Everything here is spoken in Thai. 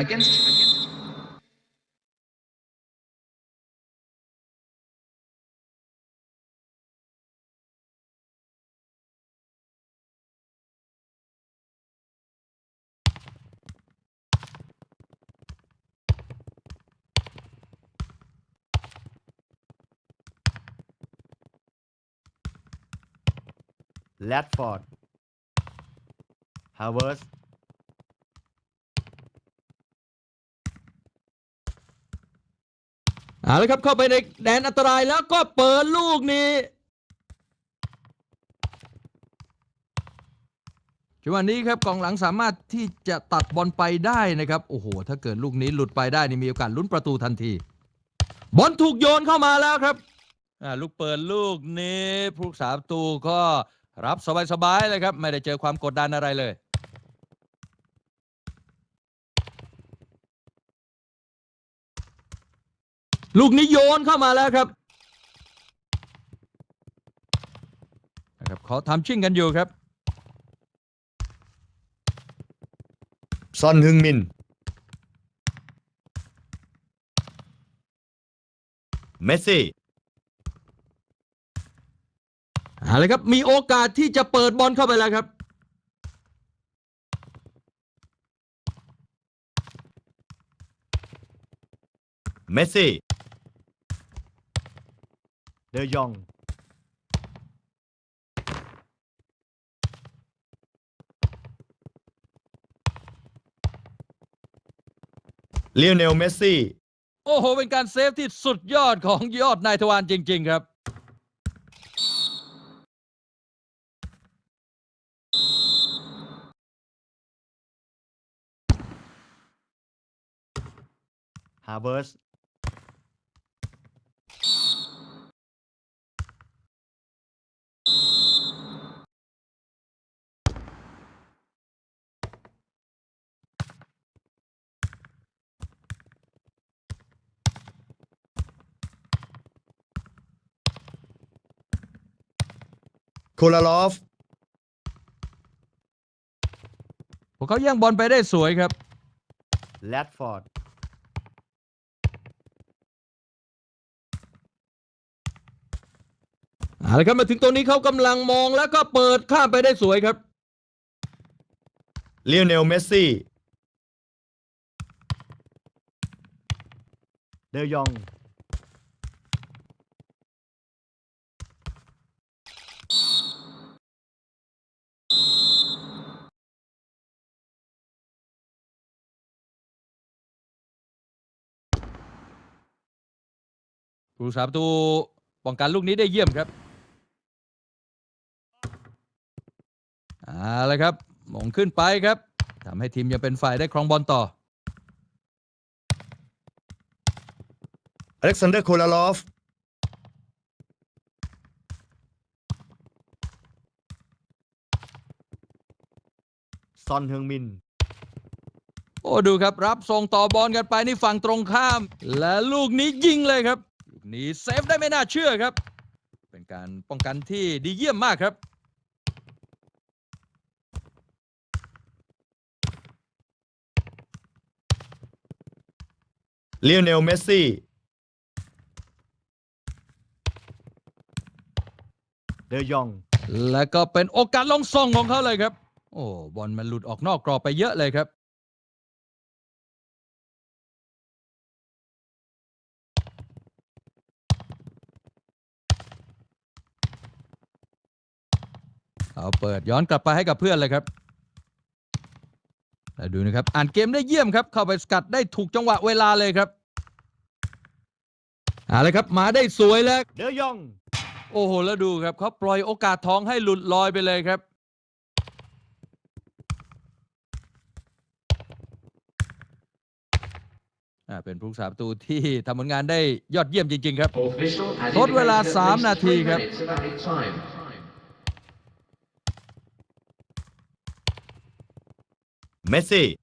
against Ladford Harvard เอาละครับเข้าไปในแดนอันตรายแล้วก็เปิดลูกนี้จังหวะนี้ครับกองหลังสามารถที่จะตัดบอลไปได้นะครับ โอ้โห ถ้าเกิดลูกนี้หลุดไปได้นี่มีโอกาสลุ้นประตูทันที บอลถูกโยนเข้ามาแล้วครับลูกเปิดลูกนี้ผู้รักษาประตูก็รับสบายๆเลยครับ ไม่ได้เจอความกดดันอะไรเลย ลูกนี้โยนเข้ามาแล้วครับนะครับเขาทำชิ่งกันอยู่ครับ ซอนฮึงมิน เมสซี่เอาเลยครับมีโอกาสที่จะเปิดบอลเข้าไปแล้วครับ เมสซี่ เดยอง เลียวเนลเมสซี่ โอ้โห เป็นการเซฟที่สุดยอดของยอดนายทวารจริง ๆ ครับ ฮาร์เวิร์ส โคลาลอฟพวกเขาแย่งบอลไปได้สวยครับ แรดฟอร์ด เอาละครับมาถึงตรงนี้เขากำลังมองแล้วก็เปิดข้ามไปได้สวยครับ เลียวเนลเมสซี่ เดยอง กษาประตูป้องกันลูกนี้ได้เยี่ยมครับเอาละครับมงขึ้นไปครับทำให้ทีมยังเป็นฝ่ายได้ครองบอลต่อ อเล็กซานเดอร์โคลาลอฟ ซอนเฮงมิน โอ้ดูครับ รับส่งต่อบอลกันไปนี่ฝั่งตรงข้าม และลูกนี้ยิงเลยครับลู กนี้เซฟได้ไม่น่าเชื่อครับ เป็นการป้องกันที่ดีเยี่ยมมากครับ เลียวเนลเมสซี่ เดยอง และก็เป็นโอกาสลงส่งของเขาเลยครับ โอ้บอลมันหลุดออกนอกกรอบไปเยอะเลยครับ เอาเปิดย้อนกลับไปให้กับเพื่อนเลยครับแล้วดูนะครับ อ่านเกมได้เยี่ยมครับ เข้าไปสกัดได้ถูกจังหวะเวลาเลยครับเอาเลยครับ มาได้สวยแล้ว เดยอง โอ้โห แล้วดูครับเขาปล่อยโอกาสทองให้หลุดลอยไปเลยครับอ่าเป็นผู้รักษาประตูที่ทำผลงานได้ยอดเยี่ยมจริง ๆ ครับ official has ทดเวลา indicated at 3 least นาที three ครับ message.